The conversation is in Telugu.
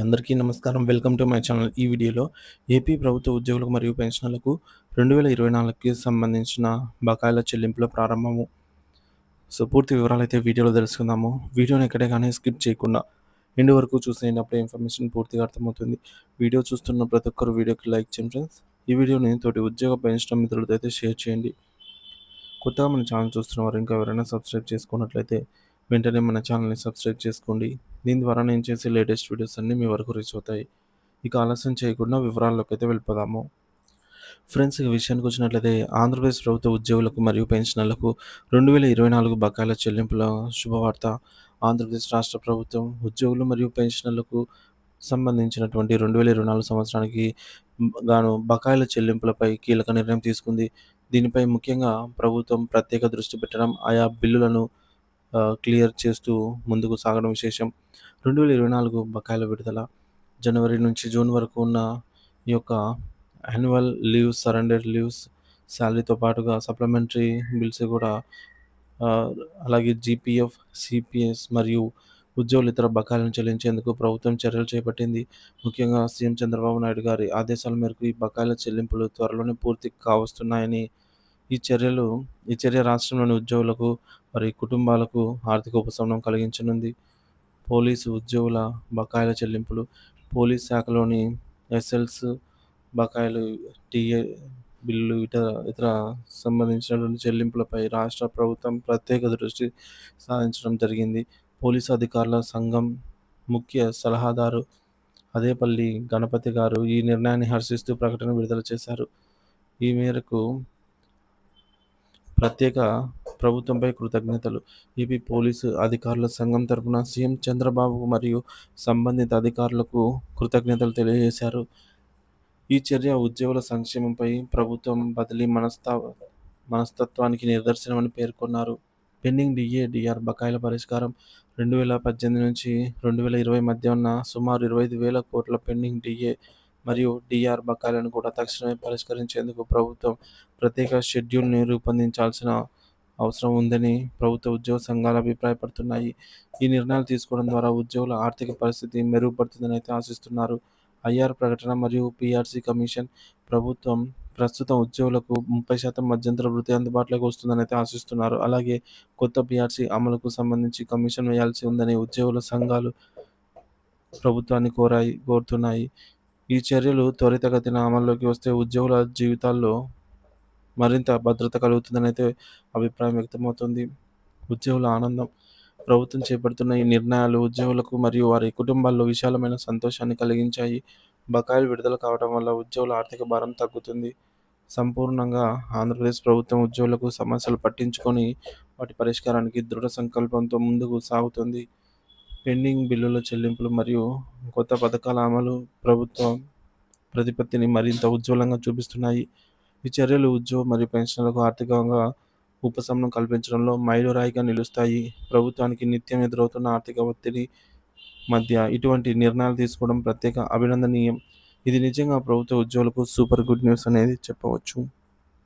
అందరికీ నమస్కారం. Welcome to my channel. ఈ వీడియోలో ఏపీ ప్రభుత్వ ఉద్యోగులకు మరియు పెన్షనర్లకు రెండు వేల ఇరవై నాలుగుకి సంబంధించిన బకాయిల చెల్లింపుల ప్రారంభము. సో పూర్తి వివరాలు అయితే వీడియోలో తెలుసుకుందాము. వీడియోని ఎక్కడే కానీ స్కిప్ చేయకుండా ఎండు వరకు చూసేటప్పుడు ఇన్ఫర్మేషన్ పూర్తిగా అర్థమవుతుంది. వీడియో చూస్తున్న ప్రతి ఒక్కరు వీడియోకి లైక్ చేయండి ఫ్రెండ్స్. ఈ వీడియోని తోటి ఉద్యోగ పెన్షన్ మిత్రులతో అయితే షేర్ చేయండి. కొత్తగా మన ఛానల్ చూస్తున్న వారు ఇంకా ఎవరైనా సబ్స్క్రైబ్ చేసుకున్నట్లయితే వెంటనే మన ఛానల్ని సబ్స్క్రైబ్ చేసుకోండి. దీని ద్వారా నేను చేసే లేటెస్ట్ వీడియోస్ అన్నీ మీ వరకు రీచ్ అవుతాయి. ఇక ఆలస్యం చేయకుండా వివరాల్లోకి అయితే వెళ్ళిపోదాము. ఫ్రెండ్స్ ఈ విషయానికి వచ్చినట్లయితే ఆంధ్రప్రదేశ్ ప్రభుత్వ ఉద్యోగులకు మరియు పెన్షనర్లకు రెండు వేల ఇరవై నాలుగు బకాయిల చెల్లింపుల శుభవార్త. ఆంధ్రప్రదేశ్ రాష్ట్ర ప్రభుత్వం ఉద్యోగులు మరియు పెన్షనర్లకు సంబంధించినటువంటి రెండు వేల ఇరవై నాలుగు సంవత్సరానికి గాను బకాయిల చెల్లింపులపై కీలక నిర్ణయం తీసుకుంది. దీనిపై ముఖ్యంగా ప్రభుత్వం ప్రత్యేక దృష్టి పెట్టడం ఆయా బిల్లులను క్లియర్ చేస్తూ ముందుకు సాగడం విశేషం. రెండు వేల ఇరవై నాలుగు బకాయిల విడుదల. జనవరి నుంచి జూన్ వరకు ఉన్న ఈ యొక్క యాన్యువల్ లీవ్స్ సరెండర్ లీవ్స్ శాలరీతో పాటుగా సప్లిమెంటరీ బిల్స్ కూడా అలాగే జీపీఎఫ్ సిపిఎస్ మరియు ఉద్యోగులు ఇతర బకాయిలను చెల్లించేందుకు ప్రభుత్వం చర్యలు చేపట్టింది. ముఖ్యంగా సీఎం చంద్రబాబు నాయుడు గారి ఆదేశాల మేరకు ఈ బకాయిల చెల్లింపులు త్వరలోనే పూర్తి కావస్తున్నాయని ఈ చర్యలు ఈ చర్య రాష్ట్రంలోని ఉద్యోగులకు వారి కుటుంబాలకు ఆర్థిక ఉపశమనం కలిగించనుంది. పోలీసు ఉద్యోగుల బకాయిల చెల్లింపులు పోలీస్ శాఖలోని ఎస్ఎల్స్ బకాయిలు టీఏ బిల్లులు ఇతర ఇతర సంబంధించినటువంటి చెల్లింపులపై రాష్ట్ర ప్రభుత్వం ప్రత్యేక దృష్టి సాధించడం జరిగింది. పోలీసు అధికారుల సంఘం ముఖ్య సలహాదారు అదేపల్లి గణపతి గారు ఈ నిర్ణయాన్ని హర్షిస్తూ ప్రకటన విడుదల చేశారు. ఈ మేరకు ప్రత్యేక ప్రభుత్వంపై కృతజ్ఞతలు. ఏపీ పోలీసు అధికారుల సంఘం తరపున సీఎం చంద్రబాబు మరియు సంబంధిత అధికారులకు కృతజ్ఞతలు తెలియజేశారు. ఈ చర్య ఉద్యోగుల సంక్షేమంపై ప్రభుత్వం బదిలీ మనస్తా మనస్తత్వానికి నిదర్శనమని పేర్కొన్నారు. పెండింగ్ డిఏ డిఆర్ బకాయిల పరిష్కారం రెండు వేల పద్దెనిమిది నుంచి రెండు వేల ఇరవై మధ్య ఉన్న సుమారు ఇరవై ఐదు వేల కోట్ల పెండింగ్ డిఏ మరియు డిఆర్ బకాయిలను కూడా తక్షణమే పరిష్కరించేందుకు ప్రభుత్వం ప్రత్యేక షెడ్యూల్ని రూపొందించాల్సిన అవసరం ఉందని ప్రభుత్వ ఉద్యోగ సంఘాలు అభిప్రాయపడుతున్నాయి. ఈ నిర్ణయాలు తీసుకోవడం ద్వారా ఉద్యోగుల ఆర్థిక పరిస్థితి మెరుగుపడుతుందని అయితే ఆశిస్తున్నారు. ఐఆర్ ప్రకటన మరియు పిఆర్సీ కమిషన్ ప్రభుత్వం ప్రస్తుతం ఉద్యోగులకు ముప్పై శాతం మధ్యంతర వృత్తి అందుబాటులోకి వస్తుందని అయితే ఆశిస్తున్నారు. అలాగే కొత్త పిఆర్సీ అమలుకు సంబంధించి కమిషన్ వేయాల్సి ఉందని ఉద్యోగుల సంఘాలు ప్రభుత్వాన్ని కోరాయి కోరుతున్నాయి. ఈ చర్యలు త్వరితగతిన అమల్లోకి వస్తే ఉద్యోగుల జీవితాల్లో మరింత భద్రత కలుగుతుందని అయితే అభిప్రాయం వ్యక్తమవుతుంది. ఉద్యోగుల ఆనందం ప్రభుత్వం చేపడుతున్న ఈ నిర్ణయాలు ఉద్యోగులకు మరియు వారి కుటుంబాల్లో విశాలమైన సంతోషాన్ని కలిగించాయి. బకాయిలు విడుదల కావడం వల్ల ఉద్యోగుల ఆర్థిక భారం తగ్గుతుంది. సంపూర్ణంగా ఆంధ్రప్రదేశ్ ప్రభుత్వం ఉద్యోగులకు సమస్యలు పట్టించుకొని వాటి పరిష్కారానికి దృఢ సంకల్పంతో ముందుకు సాగుతుంది. పెండింగ్ బిల్లుల చెల్లింపులు మరియు కొత్త పథకాల అమలు ప్రభుత్వం ప్రతిపత్తిని మరింత ఉజ్వలంగా చూపిస్తున్నాయి. ఈ చర్యలు ఉద్యోగ మరియు పెన్షన్లకు ఆర్థికంగా ఉపశమనం కల్పించడంలో మైలురాయిగా నిలుస్తాయి. ప్రభుత్వానికి నిత్యం ఎదురవుతున్న ఆర్థిక ఒత్తిడి మధ్య ఇటువంటి నిర్ణయాలు తీసుకోవడం ప్రత్యేక అభినందనీయం. ఇది నిజంగా ప్రభుత్వ ఉద్యోగులకు సూపర్ గుడ్ న్యూస్ అనేది చెప్పవచ్చు.